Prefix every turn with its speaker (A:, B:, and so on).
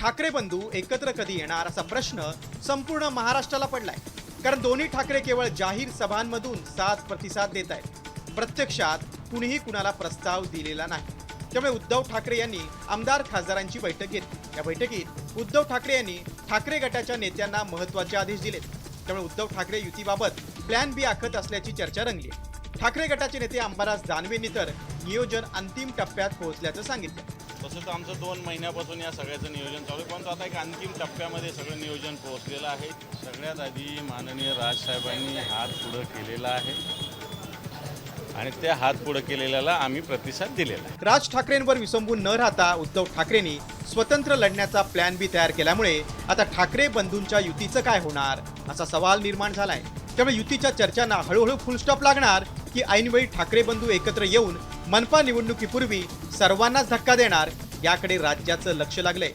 A: ठाकरे बंधू एकत्र कधी येणार असा प्रश्न संपूर्ण महाराष्ट्राला पडलाय. कारण दोन्ही ठाकरे केवळ जाहीर सभांमधून साथ प्रतिसाद देत आहेत. प्रत्यक्षात कुणीही कुणाला प्रस्ताव दिलेला नाही. त्यामुळे उद्धव ठाकरे यांनी आमदार खासदारांची बैठक घेतली. या बैठकीत उद्धव ठाकरे यांनी ठाकरे गटाच्या नेत्यांना महत्त्वाचे आदेश दिलेत. त्यामुळे उद्धव ठाकरे युतीबाबत प्लॅन बी आखत असल्याची चर्चा रंगली ठाकरे गटाचे नेते अंबादास दानवेंनी तर नियोजन अंतिम टप्प्यात पोहोचल्याचं सांगितलं.
B: तसं तर आमचं दोन महिन्यापासून या सगळ्याचं नियोजन चालू आहे परंतु आता एक अंतिम टप्प्यामध्ये सगळं नियोजन पोहोचलेलं आहे. सगळ्यात आधी माननीय राजसाहेबांनी हात पुढं केलेला आहे. आणि त्या हात पुढं केलेल्याला आम्ही प्रतिसाद दिलेला
A: राज ठाकरेंवर विसंबून न राहता उद्धव ठाकरेंनी स्वतंत्र लढण्याचा प्लॅन बी तयार केल्यामुळे आता ठाकरे बंधूंच्या युतीचं काय होणार असा सवाल निर्माण झालाय. त्यामुळे युतीच्या चर्चांना हळूहळू फुलस्टॉप लागणार की ऐनवेळी ठाकरे बंधू एकत्र येऊन मनपा निवडणुकीपूर्वी सर्वांनाच धक्का देणार याकडे राज्याचं लक्ष लागलंय.